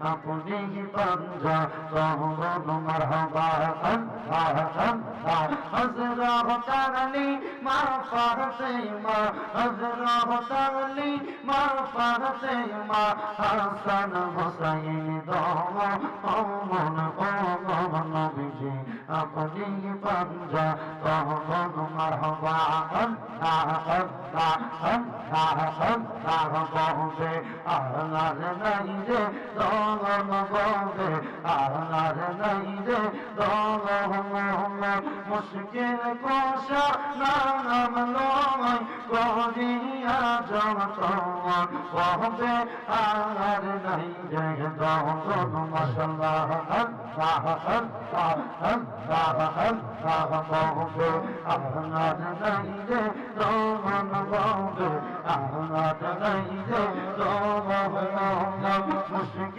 अपने ही पंजा सहरो मरहबा संधा संधा हजरा बतगली मारफार से माँ हजरा बतगली मारफार से माँ हसन हुसैन दो ओमन ओमन नबीजी। अपने ही पंजा सहरो मरहबा संधा संधा संधा संधा पहुँचे अहला नहीं दे দমন বলবে আল্লাহ নাই রে দমন মুশকিল কোশা নাম লয় করিয়া যতন বলবে আর নাই রে দমন মশাল্লাহ আল্লাহ আল্লাহ আল্লাহ আল্লাহ বলবে আল্লাহ নাই রে দমন বলবে আল্লাহ নাই রে দমন মুশকিল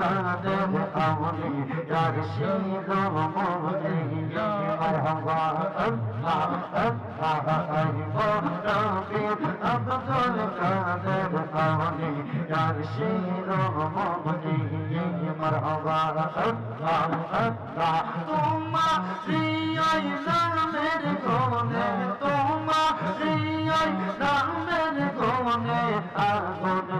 خادم أمني يا رشيد ومغني مرحبا الله الله أيضا ربي عبد القادر أمني يا رشيد ومغني مرحبا الله الله تمہاری نظر میرے کونے تمہاری نظر میرے کونے آگے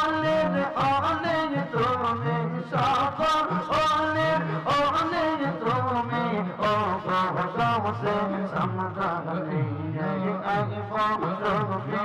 তুমি সকল অলের অলের তুমি ও গহসে সমদানি আইব রবি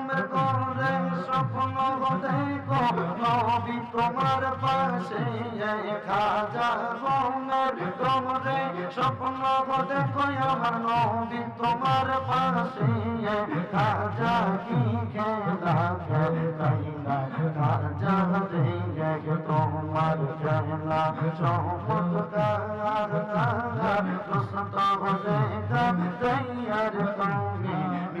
করে স্বপ্ন দেখো নবী তোমার পাশে খাজা গোমের তোমরে স্বপ্ন দেখো আমার নবী তোমার পাশে খাজা কি খেলা খেলাই না খাজা দেখে তোমার খেলা চমৎকার তৈয়ার তুমি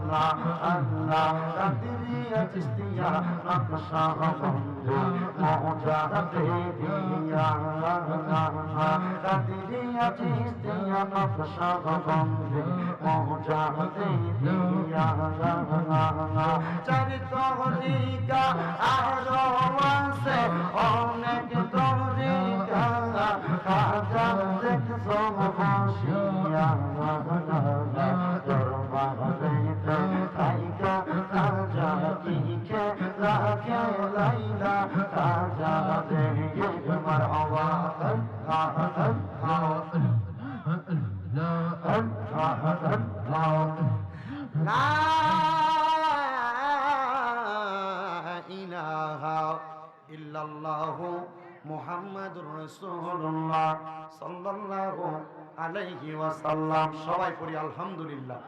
আল্লাহ আল্লাহ কাদরিয়া চিস্তিয়া নকশা বন্ধু মৌজা দেদিয়া আল্লাহ কাদরিয়া চিস্তিয়া নকশা বন্ধু মৌজা দেদিয়া আল্লাহ লা ইলাহা ইল্লাল্লাহু সাল্লাল্লাহু আলাইহি ওয়াসাল্লাম। সবাই পড়ি আলহামদুলিল্লাহ।